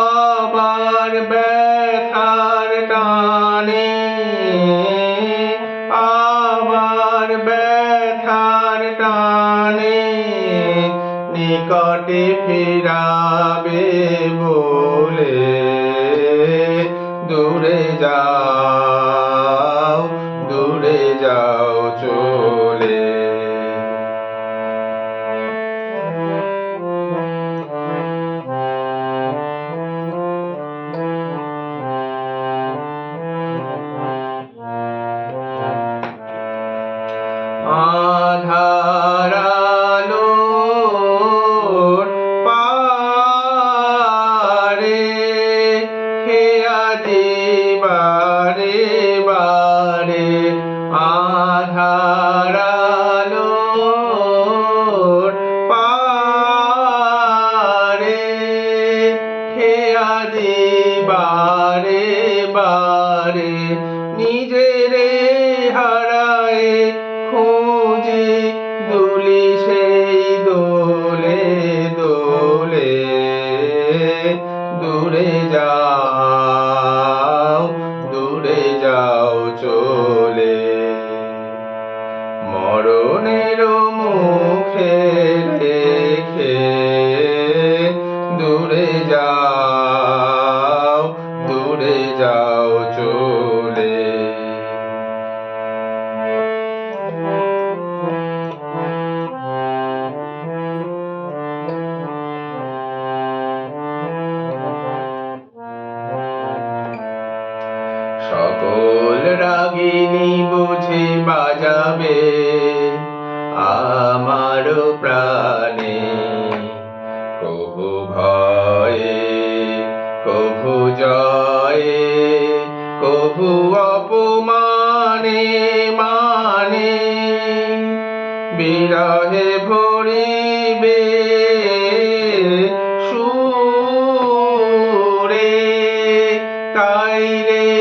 আবার ব্যথার টানে আবার ব্যথার টানে নিকটে ফিরাবে। দিবারে বারে আধারালো পারে বারে নিজেরে হারায় খুঁজে দুলি সেই দোলে দোলে দূরে যাও চলে। মরণের মুখে রেখে দূরে যাও দূরে যাও। সকল রাগিনী বুঝে বাজাবে আমার প্রাণে। প্রভু ভয়ে কভু জয়ে কভু অপমানে মানে। বিরহে ভরিবে সুরে তাই রেখে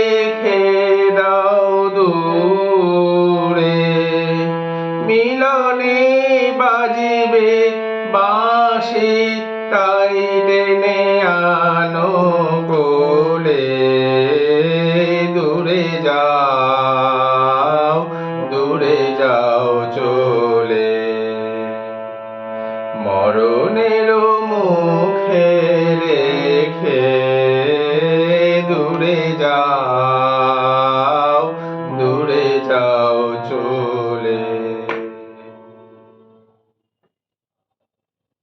মিলনে বাজিবে, বাঁশি তাই টেনে আনো কোলে। দূরে যাও দূরে যাও চলে। মরণের মুখে রেখে দূরে যাও দূরে যাও চলে।